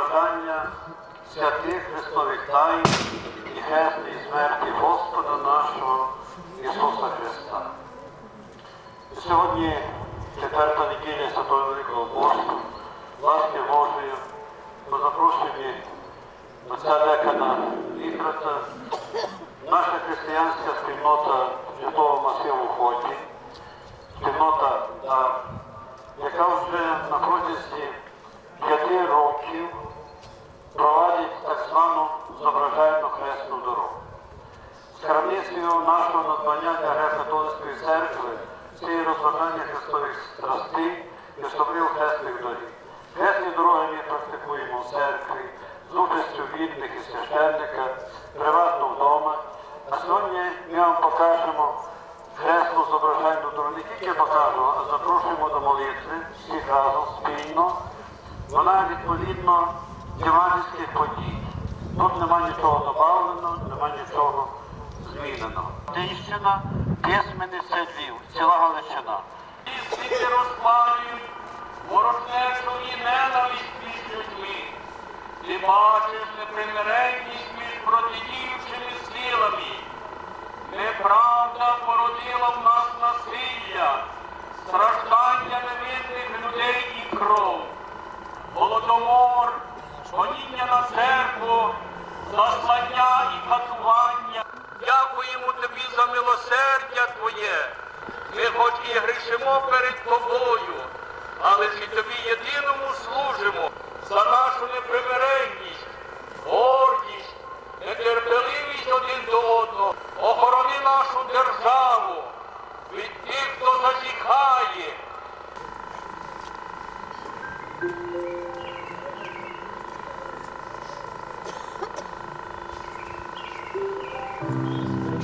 і розважання святих Христових тайн і хресної смерті Господа нашого Ісуса Христа. Сьогодні четверта неділя Святого Великого Посту, ласки Божої, по запрошенні отця декана Вікрата, наша християнська спільнота Святого Масиву Ході, спільнота яка вже на протязі п'яти років провадить так звану зображальну хресну дорогу. З храмницею нашого надбання для Греко-католицької церкви це є розважання хрестових страстей і особливо хресних доріг. Хресні дороги ми практикуємо в церкві з участю вірних і священника, приватно вдома. А сьогодні ми вам покажемо хресну зображальну дорогу. Не тільки покажемо, а запрошуємо до молитви всіх разом спільно. Вона відповідно євангельських подій. Тут нема нічого додавлено, нема нічого змінено. Тищина, письменниця Львів, ціла Галичина. Світи розпалюють, ворожнечу і ненависть між людьми. Ти бачиш непримиренність між протидіючими силами. Неправда породила в нас насилля, страждання невинних людей і кров. Голодомор, гоніння на церкву, заслання і катування. Дякуємо тобі за милосердя Твоє. Ми хоч і грішимо перед тобою, але ж і тобі єдиному служимо за нашу непримиренність, гордість, нетерпеливість один до одного. Охорони нашу державу від тих, хто зазіхає.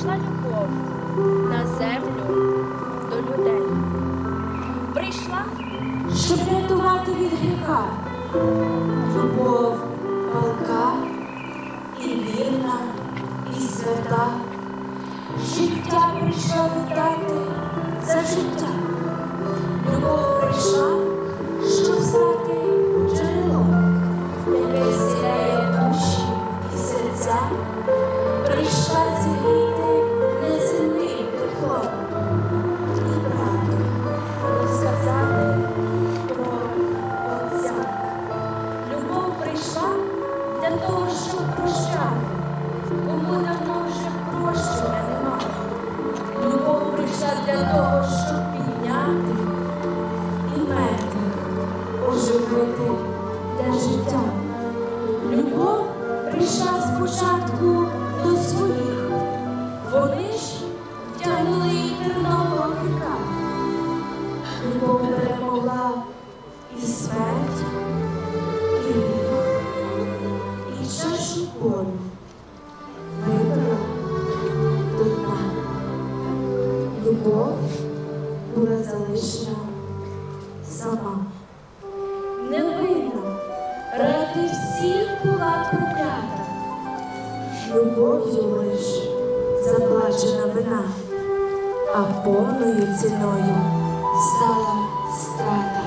Прийшла любов на землю до людей. Прийшла, щоб рятувати від гріха. Любов палка і вірна, і свята. Життя прийшла віддати за життя. Любов прийшла, була сама. Невинна, ради всіх була проклята. Любов'ю лиш заплачена вина, а повною ціною стала страта.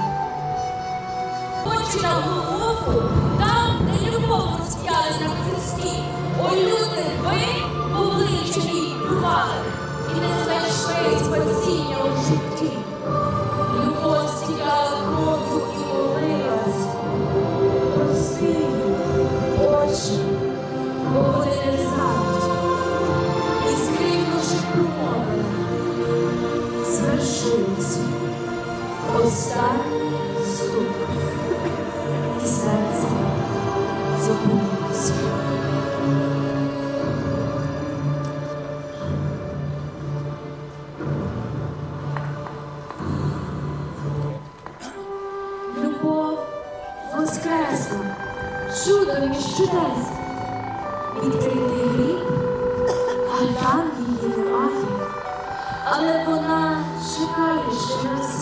очі голову, там, де любов розп'яли на хресті. Ой, люди, ви обличчя плювали і не знайшли спасіння у житті. Pictures.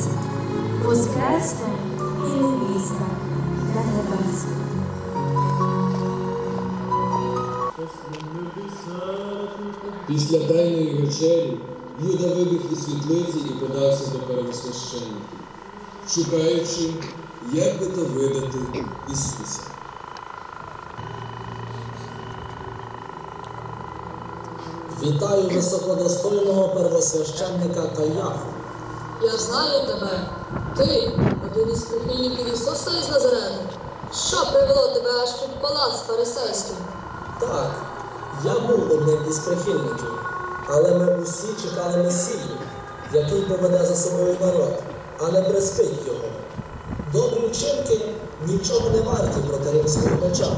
Воскрес, воскресла і невіста для небес. Після тайної вечері Юда вибіг із світлиці і подався до первосвященників, шукаючи, як би то видати Ісуса. Вітаю високодостойного первосвященника Каяфу. Я знаю тебе. Ти один із прихильників Ісуса із Назарету. Що привело тебе аж під палац фарисейський? Так, я був одним із прихильників, але ми усі чекали Месію, який поведе за собою народ, а не приспить його. Добрі вчинки нічого не варті проти римського меча.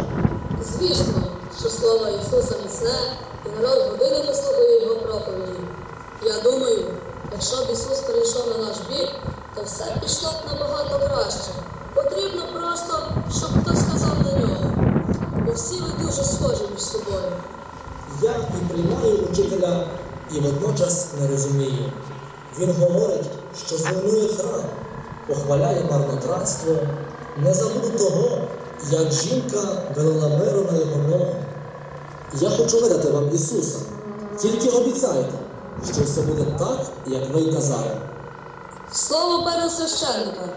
Звісно, що слово Ісуса міцне, і народ годинами слухає його проповіді. Я думаю, якщо б Ісус перейшов на наш бік, то все пішло б набагато краще. Потрібно просто, щоб хтось сказав на нього. Бо всі ви дуже схожі між собою. Я і приймаю учителя, і водночас не розумію. Він говорить, що зруйнує храм, похваляє марнотратство, не забуде того, як жінка вела миру на його ногу. Я хочу видати вам Ісуса. Тільки обіцяйте, що все буде так, як ви казали. Слово первосвященника.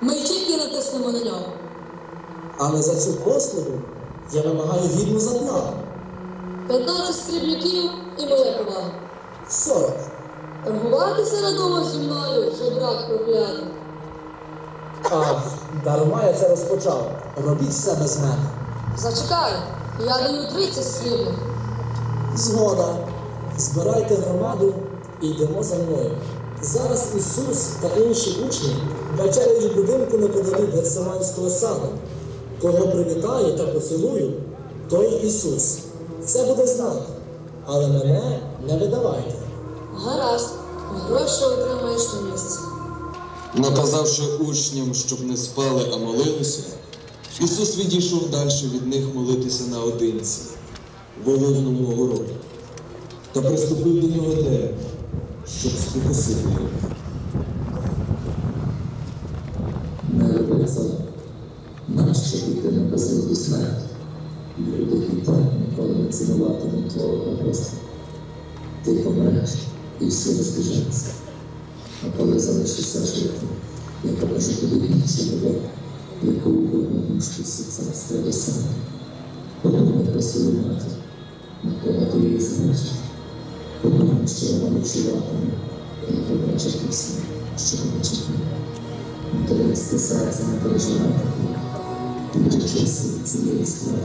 Ми тільки натиснемо на нього. Але за цю послугу я вимагаю гідну заплату. 15 срібняків і моя повага. 40. Торгуватися надумав зі мною, жебрак проклятий. А дарма я це розпочав. Робіть все без мене. Зачекай, я даю 30 срібних. Згода. Збирайте громаду і йдемо за мною. Зараз Ісус та інші учні вечеряють в будинку неподалік Гециманського саду. Кого привітаю та поцілую, той Ісус. Це буде знак. Але мене не видавайте. Гаразд, гроші отримаєш на місці. Наказавши учням, щоб не спали, а молилися, Ісус відійшов далі від них молитися наодинці, в оливному городі, та приступив до нього дерево, щоб спокусити його. Не роби це, нащо піти на безглузду смерть? Люди так ніколи не цінуватимуть твого Христа. Ти помреш і все розбіжеться. А коли залишишся жити, я покажу тобі іншу любов, яку видно списі царства до себе. Подумай про свою матір, на кого ти її залишиш. Що вона відчуватиме, і побачиш все, що вона чекає. Материнське серце не переживає такі, дуже часи цієї справи.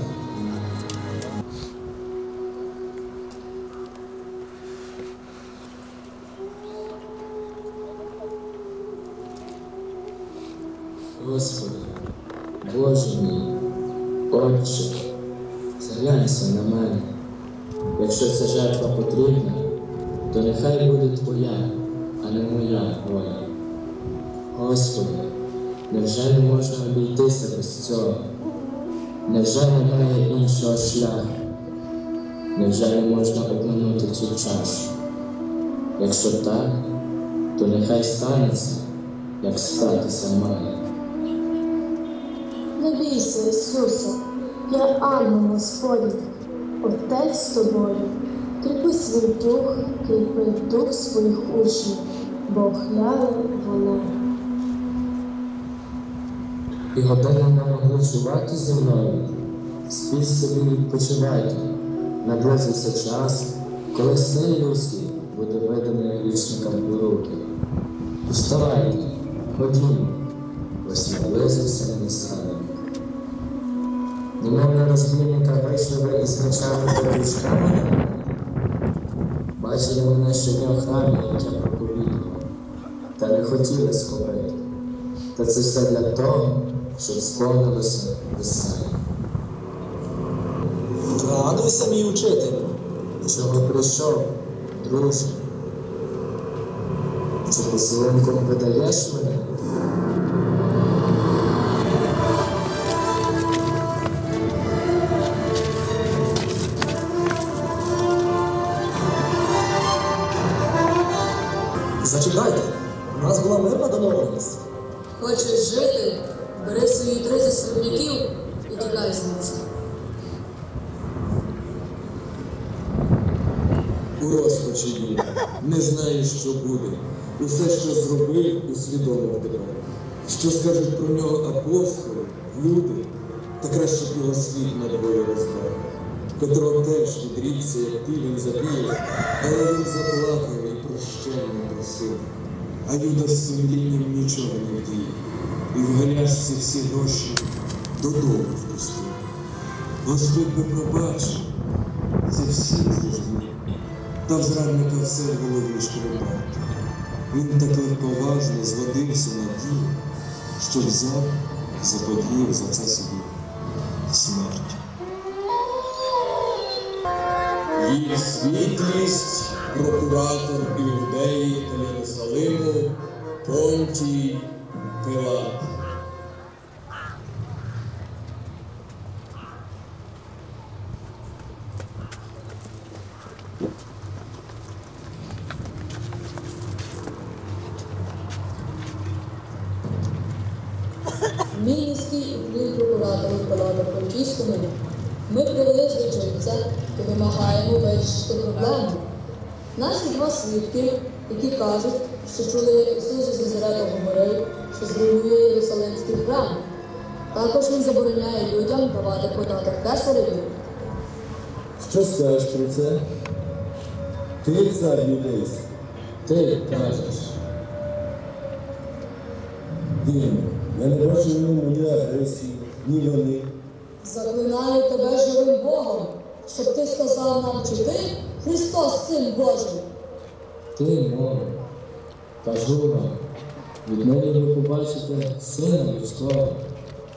Господи, Боже мій, Отче, зглянься на мене. Якщо ця жертва потрібна, то нехай буде Твоя, а не моя воля. Господи, невже не можна обійтися без цього? Невже немає іншого шляху? Невже не можна обминути цю чашу? Якщо так, то нехай станеться, як статися має. Не бійся, Ісусе, я ангел Господній, Отець з тобою. Кріпи свій дух, кріпи дух своїх учнів, бо хляли вони. І годину не могли зі мною. Спіть собі відпочивайте. Наблизився час, коли син людський буде виданий грішникам у руки. Вставайте, ходімо, ось наблизився Месія. Немов на розбійника вийшли ви із мечами та ручками. Бачили мене щодня в храмі, як я проповідував, та не хотіли сховати. Та це все для того, щоб сповнилося Писання. Радуйся, мій учитель. Чого прийшов, друже? Чи поцілунком видаєш мене? Що скажуть про нього апостоли, люди, та краще б світ на двоє роздав, котрого теж відрікся, як ти він забіг, але він заплакав і прощення просив. А Юда з сумлінням нічого не вдіє, і в гарячці всі гроші додому впустив. Господь би пробачив, це всі зрозумів. Та в зрадника все в голові шкребати. Він так легковажно зводився на діло, що взяв, заподіяв за це собі смерть. Їх світлість, прокуратор Іудеї та Єрусалиму, Понтій Пилат. Що чули, як Ісус із Назарета говорив, що зруйнує Єрусалимський храм. Також він забороняє людям давати податок кесареві. Що скажеш про це? Ти цар юдейський. Ти кажеш, Дивно, я не бачу в ньому ні агресії, ні вони. Заклинаю тебе живим Богом, щоб ти сказав нам, чи ти Христос, Син Божий. ти мовив. Кажу вам, віднині ви побачите сина людського,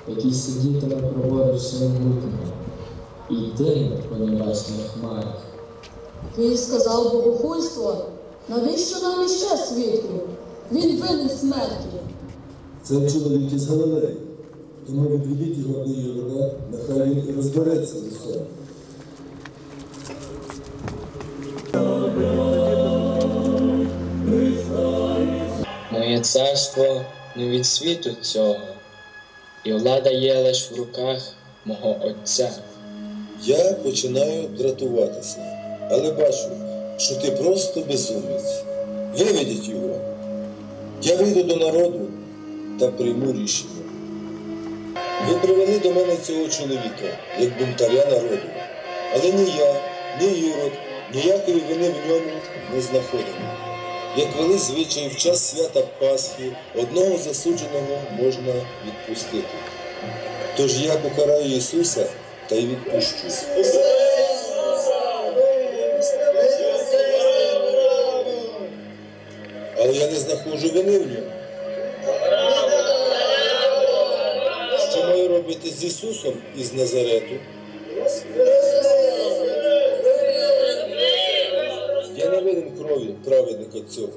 який сидітиме праворуч всемогутнього, і йтиме по небесних хмарах. Він сказав богохульство. Навіщо нам іще свідків? Він винен смерті. Це чоловік із Галилеї. Тому відведіть його до Єврода, нехай він і розбереться з усім. Царство не від світу цього, і влада є лиш в руках мого Отця. Я починаю дратуватися, але бачу, що ти просто безумець. Виведіть його. Я вийду до народу та прийму рішення. Ви привели до мене цього чоловіка, як бунтаря народу. Але ні я, ні Юрод, ніякої вини в ньому не знаходимо. Як вели звичай в час свята Пасхи, одного засудженого можна відпустити. Тож я покараю Ісуса та й відпущу. Але я не знаходжу вини в ньому. Що маю робити з Ісусом із Назарету? Праведника цього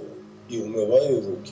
і вмиваю руки.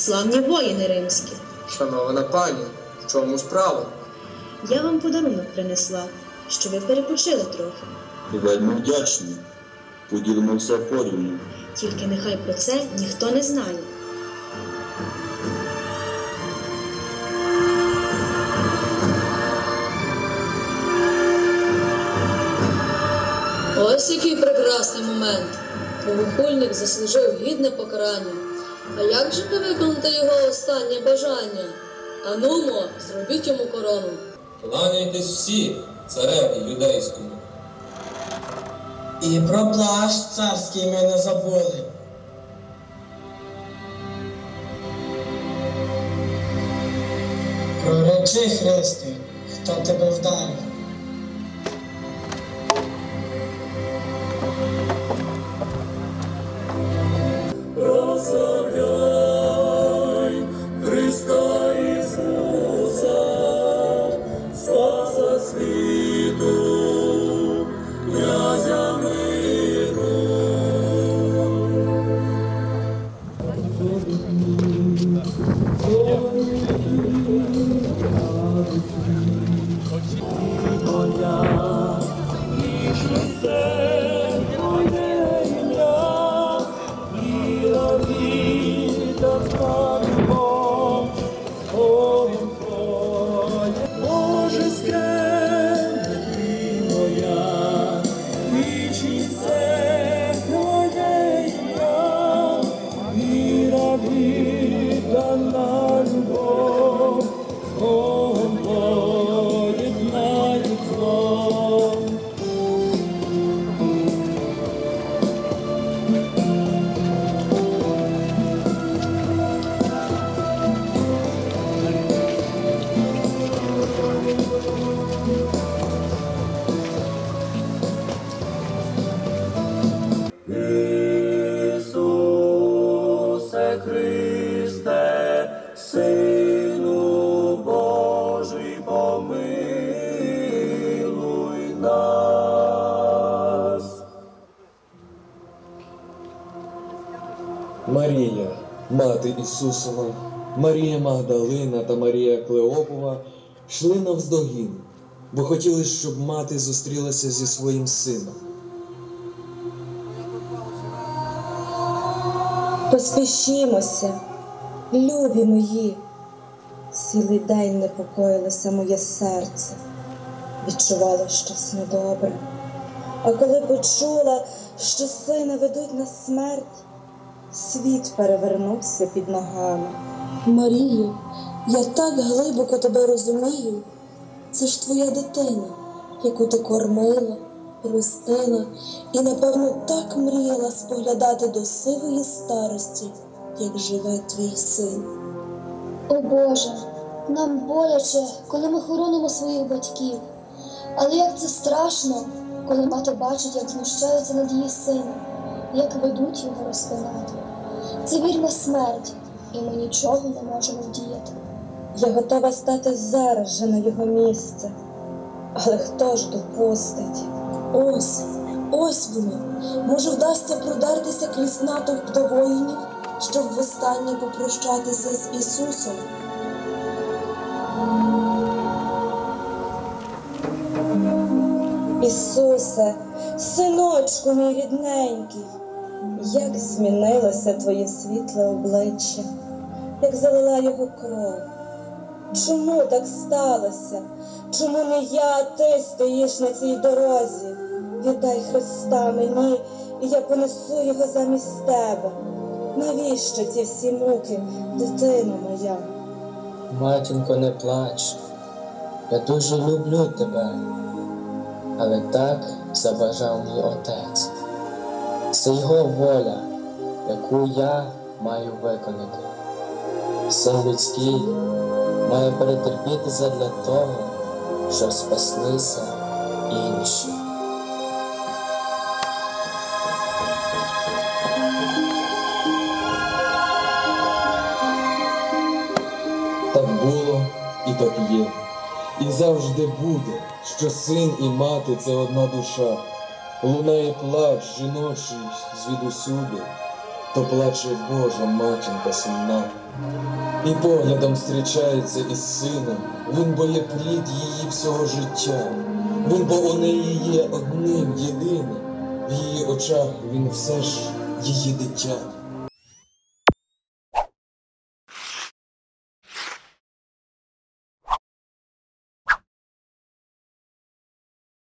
Славні воїни римські. Шанована пані, в чому справа? я вам подарунок принесла, щоб ви перепочили трохи. Вельми вдячний. Поділимося порівну. Тільки нехай про це ніхто не знає. Ось який прекрасний момент. Богохульник заслужив гідне покарання. А як же не виконати його останнє бажання? Анумо, зробіть йому корону. Кланяйтесь всі, цареві юдейському. І про плащ царський ми не забули. Проречи, Христе, хто тебе вдарив. Мати Ісусова, Марія Магдалина та Марія Клеопова йшли навздогін, бо хотіли, щоб мати зустрілася зі своїм сином. Поспішімося, любі мої. Цілий день непокоїлося моє серце, відчувала щось недобре. А коли почула, що сина ведуть на смерть, світ перевернувся під ногами. Марію, я так глибоко тебе розумію. Це ж твоя дитина, яку ти кормила, ростила і, напевно, так мріяла споглядати до сивої старості, як живе твій син. О Боже, нам боляче, коли ми хоронимо своїх батьків. Але як це страшно, коли мати бачить, як знущаються над її сином, як ведуть його розпинати. Це вірна смерть, і ми нічого не можемо вдіяти. Я готова стати зараз же на його місце. Але хто ж допустить? Ось, ось вони. Може, вдасться продертися крізь натовп до воїнів, щоб востаннє попрощатися з Ісусом. Ісусе, синочку мій рідненький, як змінилося твоє світле обличчя, як залила його кров. Чому так сталося? Чому не я, а ти стоїш на цій дорозі? Віддай Христа мені, і я понесу його замість тебе. Навіщо ці всі муки, дитино моя? Матінко, не плач. Я дуже люблю тебе, але так забажав мій отець. Це його воля, яку я маю виконати. Син людський має перетерпіти задля того, щоб спаслися інші. Так було і так є. І завжди буде, що син і мати це одна душа. Лунає плач жіночий звідусюди, то плаче Божа матінка сумна. І поглядом зустрічається із сином, він бо є плід її всього життя. Він бо у неї є одним єдиним, в її очах він все ж її дитя.